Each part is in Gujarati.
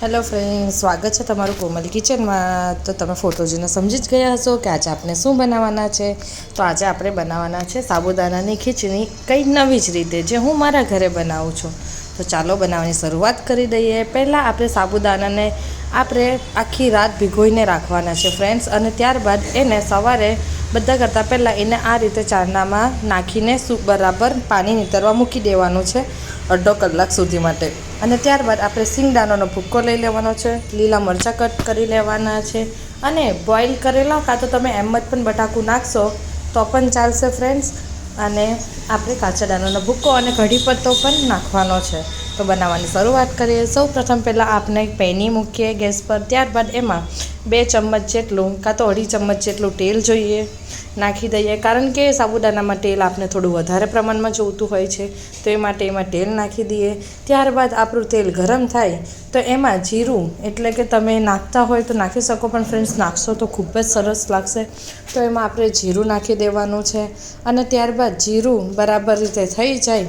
હેલો ફ્રેન્ડ સ્વાગત છે તમારું કોમલ કિચનમાં. તો તમે ફોટો જોઈને સમજી જ ગયા હશો કે આજે આપણે શું બનાવવાના છે? તો આજે આપણે બનાવવાના છે સાબુદાણાની ખીચડી, કંઈ નવી જ રીતે, જે હું મારા ઘરે બનાવું છું. તો ચાલો બનાવવાની શરૂઆત કરી દઈએ. પહેલાં આપણે સાબુદાણાને આપણે આખી રાત ભીગોઈને રાખવાના છે ફ્રેન્ડ્સ, અને ત્યારબાદ એને સવારે બધા કરતાં પહેલાં એને આ રીતે ચારણામાં નાખીને સૂપ બરાબર પાણી નીતરવા મૂકી દેવાનું છે અડધો કલાક સુધી માટે. અને ત્યારબાદ આપણે સિંગદાણાનો ભૂક્કો લઈ લેવાનો છે, લીલા મરચાં કટ કરી લેવાના છે અને બોઇલ કરેલા કાં તો તમે એમ જ પણ બટાકું નાખશો, તો પણ ચાલશે ફ્રેન્ડ્સ અને આપણે કાચા દાણાનો ભૂક્કો અને કઢી પત્તો પણ નાખવાનો છે. તો બનાવવાની શરૂઆત કરીએ. સૌ પ્રથમ પહેલાં આપણે પેની મૂકીએ ગેસ પર. ત્યારબાદ એમાં બે ચમચ જેટલું કાં તો અઢી ચમચ જેટલું તેલ જોઈએ નાખી દઈએ. કારણ કે સાબુદાણામાં તેલ આપણે થોડું વધારે પ્રમાણમાં જોઈતું હોય છે, તો એ માટે એમાં તેલ નાખી દઈએ. ત્યારબાદ આપણું તેલ ગરમ થાય, તો એમાં જીરું એટલે કે તમે નાખતા હોય તો નાખી શકો, પણ ફ્રેન્ડ્સ નાખશો તો ખૂબ જ સરસ લાગશે. તો એમાં આપણે જીરું નાખી દેવાનું છે અને ત્યારબાદ જીરું બરાબર રીતે થઈ જાય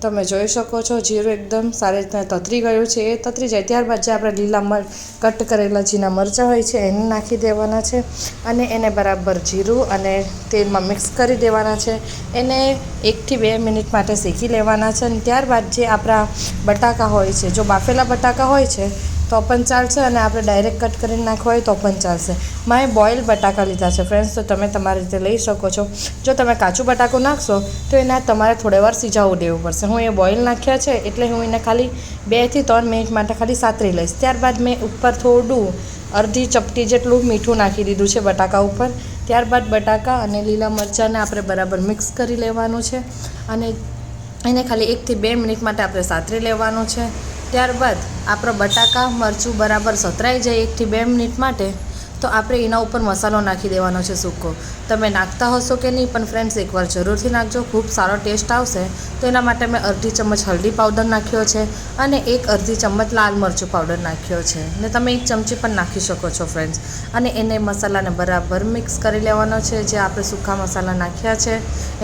તમે જોઈ શકો છો, જીરું એકદમ સારી રીતના તતરી ગયું છે. એ તતરી જાય ત્યારબાદ જે આપણે લીલા મર, કટ કરેલા જીના મરચાં હોય છે, એને નાખી દેવાના છે અને એને બરાબર જીરું અને તેલમાં મિક્સ કરી દેવાના છે. એને એકથી બે મિનિટ માટે શેકી લેવાના છે અને ત્યારબાદ જે આપણા બટાકા હોય છે, જો બાફેલા બટાકા હોય છે તો પણ ચાલશે અને આપણે ડાયરેક્ટ કટ કરીને નાખવા હોય તો પણ ચાલશે. મેં બોઇલ બટાકા લીધા છે. ફ્રેન્ડ્સ તો તમે તમારી રીતે લઈ શકો છો. જો તમે કાચું બટાકું નાખશો, તો એના તમારે થોડી વાર સિજાવું દેવું પડશે. હું એ બોઇલ નાખ્યા છે એટલે હું એને ખાલી બેથી ત્રણ મિનિટ માટે ખાલી સાતરી લઈશ. ત્યારબાદ મેં ઉપર થોડું અડધી ચપટી જેટલું મીઠું નાખી દીધું છે બટાકા ઉપર. ત્યારબાદ બટાકા અને લીલા મરચાંને આપણે બરાબર મિક્સ કરી લેવાનું છે. અને એને ખાલી એકથી બે મિનિટ માટે આપણે સાતરી લેવાનું છે. ત્યારબાદ આપણો બટાકા મરચું બરાબર સતરાઈ જાય એકથી બે મિનિટ માટે. તો આપણે એના ઉપર મસાલો નાખી દેવાનો છે સૂકો. તમે નાખતા હશો કે નહીં પણ ફ્રેન્ડ્સ એકવાર જરૂરથી નાખજો. ખૂબ સારો ટેસ્ટ આવશે. તો એના માટે મેં અડધી ચમચ હલ્દી પાવડર નાખ્યો છે અને એક અડધી ચમચ લાલ મરચું પાવડર નાખ્યો છે. ને તમે એક ચમચી પણ નાખી શકો છો ફ્રેન્ડ્સ અને એને મસાલાને બરાબર મિક્સ કરી લેવાનો છે. જે આપણે સૂકા મસાલા નાખ્યા છે,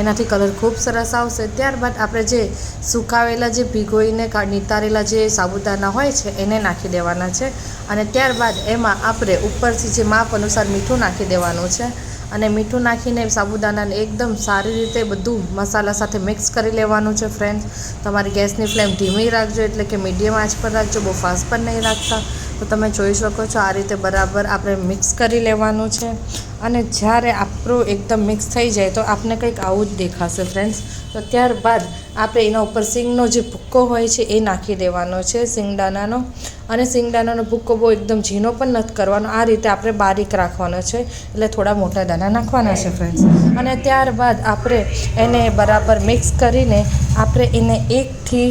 એનાથી કલર ખૂબ સરસ આવશે. ત્યારબાદ આપણે જે સુકાવેલા જે ભીગોઈને નિતારેલા જે સાબુદાના હોય છે, એને નાખી દેવાના છે. અને ત્યારબાદ એમાં આપણે ઉપરથી જે માપ અનુસાર મીઠું નાખી દેવાનું છે. અને મીઠું નાખીને સાબુદાણાને એકદમ સારી રીતે બધું મસાલા સાથે મિક્સ કરી લેવાનું છે ફ્રેન્ડ્સ. તમારી ગેસની ફ્લેમ ધીમી રાખજો, એટલે કે મીડિયમ આંચ પર રાખજો, બહુ ફાસ્ટ પણ નહીં રાખતા. તો તમે જોઈ શકો છો આ રીતે બરાબર આપણે મિક્સ કરી લેવાનું છે. અને જ્યારે આપણું એકદમ મિક્સ થઈ જાય તો આપને કંઈક આવું જ દેખાશે ફ્રેન્ડ્સ તો ત્યારબાદ આપણે એના ઉપર સિંગનો જે ભૂક્કો હોય છે એ નાખી દેવાનો છે સિંગદાણાનો અને સિંગદાણાનો ભૂક્કો બહુ એકદમ ઝીણો પણ નથી કરવાનો. આ રીતે આપણે બારીક રાખવાનો છે. એટલે થોડા મોટા દાણા નાખવાના છે ફ્રેન્ડ્સ અને ત્યારબાદ આપણે એને બરાબર મિક્સ કરીને આપણે એને એકથી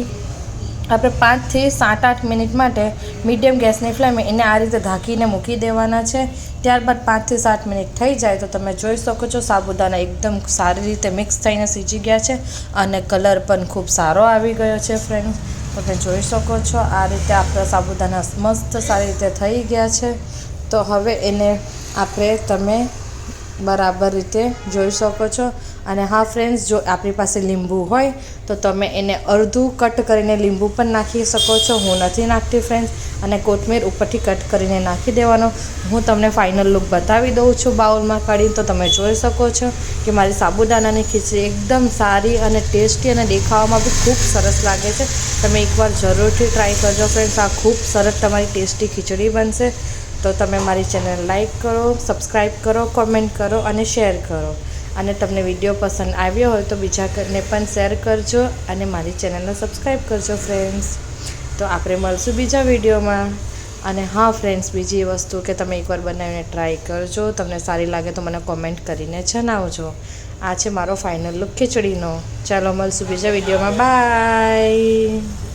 આપણે પાંચથી સાત, આઠ મિનિટ માટે મીડિયમ ગેસની ફ્લેમે એને આ રીતે ઢાંકીને મૂકી દેવાના છે. ત્યારબાદ પાંચથી સાત મિનિટ થઈ જાય તો તમે જોઈ શકો છો સાબુદાણા એકદમ સારી રીતે મિક્સ થઈને સીજી ગયા છે અને કલર પણ ખૂબ સારો આવી ગયો છે ફ્રેન્ડ તમે જોઈ શકો છો આ રીતે આપણા સાબુદાણા મસ્ત સારી રીતે થઈ ગયા છે. તો હવે એને આપણે તમે બરાબર રીતે જોઈ શકો છો. અને હા ફ્રેન્ડ્સ જો આપણી પાસે લીંબુ હોય, તો તમે એને અડધું કટ કરીને લીંબુ પણ નાખી શકો છો. હું નથી નાખતી ફ્રેન્ડ્સ અને કોથમીર ઉપરથી કટ કરીને નાખી દેવાનો. હું તમને ફાઇનલ લુક બતાવી દઉં છું બાઉલમાં કાઢીને, તો તમે જોઈ શકો છો કે મારી સાબુદાણાની ખીચડી એકદમ સારી અને ટેસ્ટી અને દેખાવામાં બી ખૂબ સરસ લાગે છે. તમે એકવાર જરૂરથી ટ્રાય કરજો ફ્રેન્ડ્સ આ ખૂબ સરસ તમારી ટેસ્ટી ખીચડી બનશે. તો તમે મારી ચેનલ લાઇક કરો સબસ્ક્રાઈબ કરો કોમેન્ટ કરો અને શેર કરો. અને તમને વીડિયો પસંદ આવ્યો હોય તો બીજાને પણ શેર કરજો અને મારી ચેનલને સબસ્ક્રાઈબ કરજો ફ્રેન્ડ્સ તો આપણે મળશું બીજા વિડીયોમાં. અને હા ફ્રેન્ડ્સ બીજી વસ્તુ કે તમે એકવાર બનાવીને ટ્રાય કરજો. તમને સારી લાગે તો મને કોમેન્ટ કરીને જણાવજો. આ છે મારો ફાઇનલ લુક ખીચડીનો. ચાલો, મળશું બીજા વિડીયોમાં. બાય